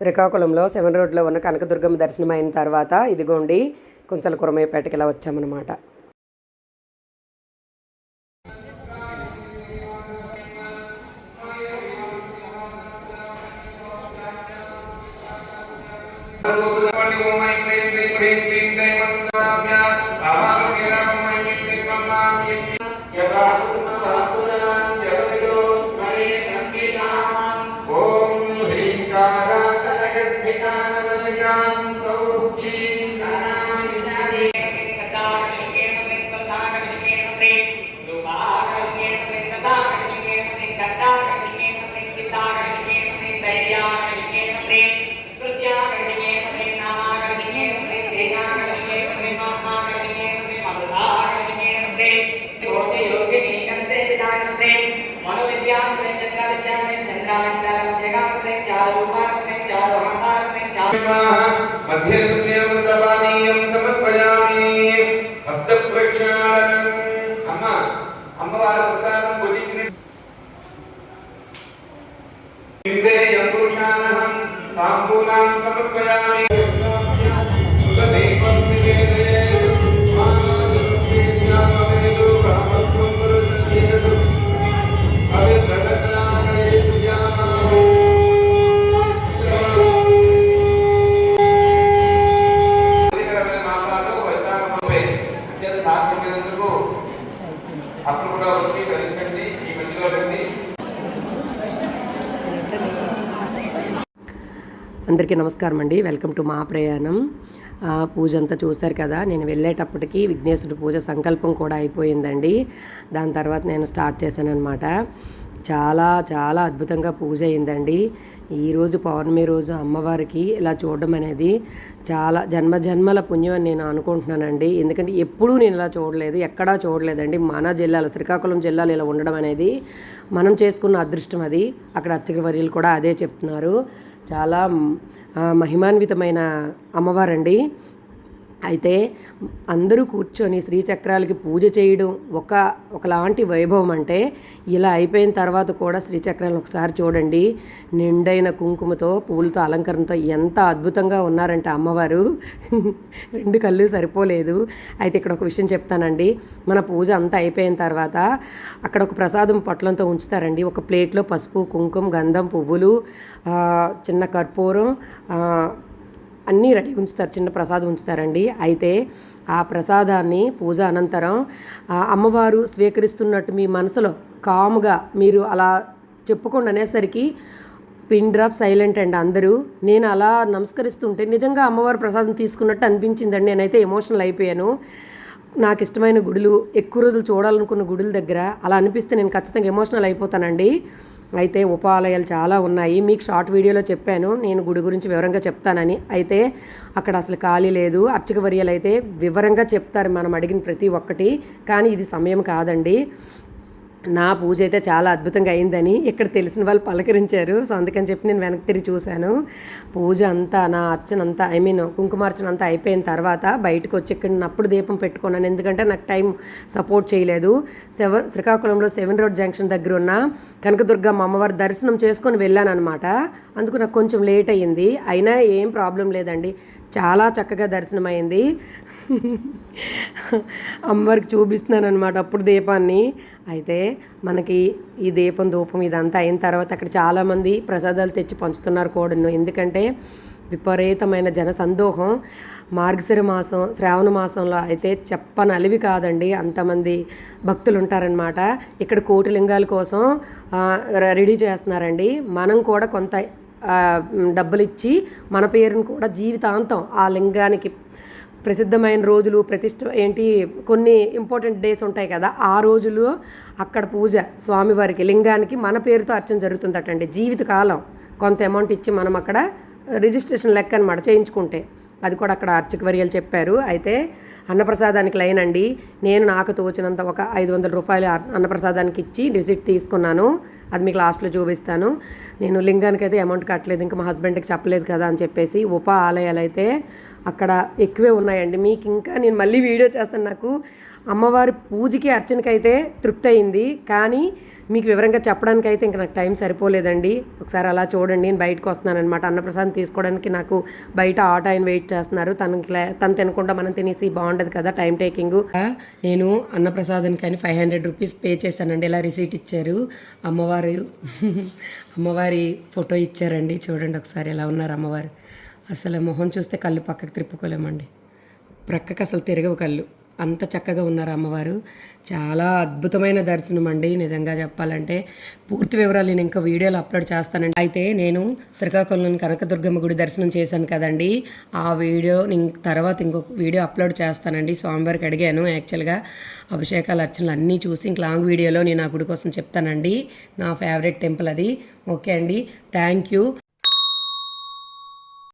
శ్రీకాకుళంలో సెవెన్ రోడ్లో ఉన్న కనకదుర్గమ్మ దర్శనం అయిన తర్వాత ఇదిగోండి కొంచెం కురమయ్యపేటకి ఇలా వచ్చామన్నమాట. యదా ತ್ರಿಕಾಲಂಕಾರಂ ಜಗಾಕೃತೆ ಚಾರು ರೂಪಾಕೃತೆ ಚಾರು ಹಾಕಾಕೃತೆ ಚಾರು ಮಧ್ಯ ಕೃತ್ಯವೃತಪಾನೀಯಂ ಸಮರ್ಪಯಾಮಿ ಹಸ್ತ ಪ್ರಕ್ಷಾಳನಂ ಅಮ್ಮ ಅಮ್ಮವಾರ ಪ್ರಸಾದಂ ಭುಜಿಂಚಿನ ಹಿಂದೆ ಯಂಪುರುಷಾನಹಂ ತಾಂಬೂಲಾಂ ಸಮರ್ಪಯಾಮಿ ಸುಖ ದೀಪಂ ನಿವೇದಯೇ అప్పుడు కూడా వచ్చి ఈ మధ్యలో రండి. అందరికీ నమస్కారం అండి. వెల్కమ్ టు మా ప్రయాణం. పూజ అంతా చూశారు కదా నేను వెళ్ళేటప్పటికి విఘ్నేశ్వరుడు పూజ సంకల్పం కూడా అయిపోయిందండి. దాని తర్వాత నేను స్టార్ట్ చేశాను అనమాట చాలా చాలా అద్భుతంగా పూజ అయిందండి. ఈరోజు పౌర్ణమి రోజు అమ్మవారికి ఇలా చూడడం అనేది చాలా జన్మ జన్మల పుణ్యం అని నేను అనుకుంటున్నానండి. ఎందుకంటే ఎప్పుడూ నేను ఇలా చూడలేదు ఎక్కడా చూడలేదండి. మన జిల్లాలో శ్రీకాకుళం జిల్లాలో ఇలా ఉండడం అనేది మనం చేసుకున్న అదృష్టం అది. అక్కడ అర్చకవర్యులు కూడా అదే చెప్తున్నారు. చాలా మహిమాన్వితమైన అమ్మవారండి. అయితే అందరూ కూర్చొని శ్రీచక్రాలకి పూజ చేయడం ఒక ఒకలాంటి వైభవం అంటే ఇలా అయిపోయిన తర్వాత కూడా శ్రీచక్రాలను ఒకసారి చూడండి. నిండైన కుంకుమతో పూలతో అలంకరణతో ఎంత అద్భుతంగా ఉన్నారంటే అమ్మవారు. రెండు కళ్ళు సరిపోలేదు. అయితే ఇక్కడ ఒక విషయం చెప్తానండి. మన పూజ అంతా అయిపోయిన తర్వాత అక్కడ ఒక ప్రసాదం పొట్లంతో ఉంచుతారండి. ఒక ప్లేట్లో పసుపు కుంకుమ గంధం పువ్వులు చిన్న కర్పూరం అన్నీ రెడీ ఉంచుతారు చిన్న ప్రసాదం ఉంచుతారండి. అయితే ఆ ప్రసాదాన్ని పూజ అనంతరం ఆ అమ్మవారు స్వీకరిస్తున్నట్టు మీ మనసులో కాముగా మీరు అలా చెప్పుకోండి అనేసరికి పిన్ డ్రాప్ సైలెంట్ అండి అందరూ. నేను అలా నమస్కరిస్తుంటే నిజంగా అమ్మవారు ప్రసాదం తీసుకున్నట్టు అనిపించిందండి. నేనైతే ఎమోషనల్ అయిపోయాను. నాకు ఇష్టమైన గుడులు ఎక్కువ రోజులు చూడాలనుకున్న గుడుల దగ్గర అలా అనిపిస్తే నేను ఖచ్చితంగా ఎమోషనల్ అయిపోతానండి. అయితే ఉపాలయాలు చాలా ఉన్నాయి. మీకు షార్ట్ వీడియోలో చెప్పాను. నేను గుడి గురించి వివరంగా చెప్తానని. అయితే అక్కడ అసలు ఖాళీ లేదు. అర్చక వర్యాలు అయితే వివరంగా చెప్తారు. మనం అడిగిన ప్రతి ఒక్కటి. కానీ ఇది సమయం కాదండి. నా పూజ అయితే చాలా అద్భుతంగా అయిందని ఇక్కడ తెలిసిన వాళ్ళు పలకరించారు. సో అందుకని చెప్పి నేను వెనక్కి తిరిగి చూశాను. పూజ అంతా నా అర్చన అంతా ఐ మీన్ కుంకుమార్చన అంతా అయిపోయిన తర్వాత బయటకు వచ్చి ఇక్కడ అప్పుడు దీపం పెట్టుకున్నాను. ఎందుకంటే నాకు టైం సపోర్ట్ చేయలేదు. సెవెన్ శ్రీకాకుళంలో సెవెన్ రోడ్ జంక్షన్ దగ్గర ఉన్న కనకదుర్గమ్మ అమ్మవారి దర్శనం చేసుకొని వెళ్ళాను అనమాట అందుకు నాకు కొంచెం లేట్ అయ్యింది. అయినా ఏం ప్రాబ్లం లేదండి. చాలా చక్కగా దర్శనం అయింది అమ్మవారికి చూపిస్తున్నాను అనమాట అప్పుడు దీపాన్ని. అయితే మనకి ఈ దీపం ధూపం ఇదంతా అయిన తర్వాత అక్కడ చాలామంది ప్రసాదాలు తెచ్చి పంచుతున్నారు కూడాను ఎందుకంటే విపరీతమైన జన సందోహం. మార్గశిర మాసం శ్రావణ మాసంలో అయితే చెప్పని అలివి కాదండి. అంతమంది భక్తులు ఉంటారనమాట ఇక్కడ కోటి లింగాల కోసం రెడీ చేస్తున్నారండి. మనం కూడా కొంత డబ్బులు ఇచ్చి మన పేరును కూడా జీవితాంతం ఆ లింగానికి ప్రసిద్ధమైన రోజులు ప్రతిష్ట ఏంటి కొన్ని ఇంపార్టెంట్ డేస్ ఉంటాయి కదా ఆ రోజులు అక్కడ పూజ స్వామివారికి లింగానికి మన పేరుతో అర్చన జరుగుతుందటండి. జీవితకాలం కొంత అమౌంట్ ఇచ్చి మనం అక్కడ రిజిస్ట్రేషన్ లెక్క అనమాట చేయించుకుంటే. అది కూడా అక్కడ అర్చక వర్యాలు చెప్పారు. అయితే అన్నప్రసాదానికి లైన్ అండి. నేను నాకు తోచినంత ఒక ఐదు వందల రూపాయలు అన్నప్రసాదానికి ఇచ్చి రిసిప్ట్ తీసుకున్నాను. అది మీకు లాస్ట్లో చూపిస్తాను. నేను లింగానికి అయితే అమౌంట్ కట్టలేదు ఇంకా మా హస్బెండ్కి చెప్పలేదు కదా అని చెప్పేసి ఉప ఆలయాలు అయితే అక్కడ ఎక్కువే ఉన్నాయండి. మీకు ఇంకా నేను మళ్ళీ వీడియో చేస్తాను నాకు. అమ్మవారి పూజకి అర్చనకైతే తృప్తి అయింది కానీ మీకు వివరంగా చెప్పడానికి అయితే ఇంకా నాకు టైం సరిపోలేదండి. ఒకసారి అలా చూడండి నేను బయటకు వస్తున్నాను అనమాట అన్నప్రసాదం తీసుకోవడానికి నాకు బయట ఆటో ఆయన వెయిట్ చేస్తున్నారు. తనకి తను తినకుండా మనం తినేసి బాగుండదు కదా టైం టేకింగ్. నేను అన్నప్రసాదానికి కానీ ఫైవ్ హండ్రెడ్ రూపీస్ పే చేశానండి. ఇలా రిసీట్ ఇచ్చారు. అమ్మవారు అమ్మవారి ఫోటో ఇచ్చారండి. చూడండి ఒకసారి ఎలా ఉన్నారు అమ్మవారు. అసలు మొహం చూస్తే కళ్ళు పక్కకు త్రిప్పుకోలేమండి ప్రక్కకు అసలు తిరగవు కళ్ళు. అంత చక్కగా ఉన్నారు అమ్మవారు. చాలా అద్భుతమైన దర్శనం అండి. నిజంగా చెప్పాలంటే పూర్తి వివరాలు నేను ఇంకా వీడియోలు అప్లోడ్ చేస్తానండి. అయితే నేను శ్రీకాకుళం కనకదుర్గమ్మ గుడి దర్శనం చేశాను కదండి. ఆ వీడియో నేను తర్వాత ఇంకొక వీడియో అప్లోడ్ చేస్తానండి. స్వామివారికి అడిగాను యాక్చువల్గా అభిషేకాలు అర్చనలు అన్నీ చూసి ఇంక లాంగ్ వీడియోలో నేను ఆ గుడి కోసం చెప్తానండి. నా ఫేవరెట్ టెంపుల్ అది. ఓకే అండి. Thank you.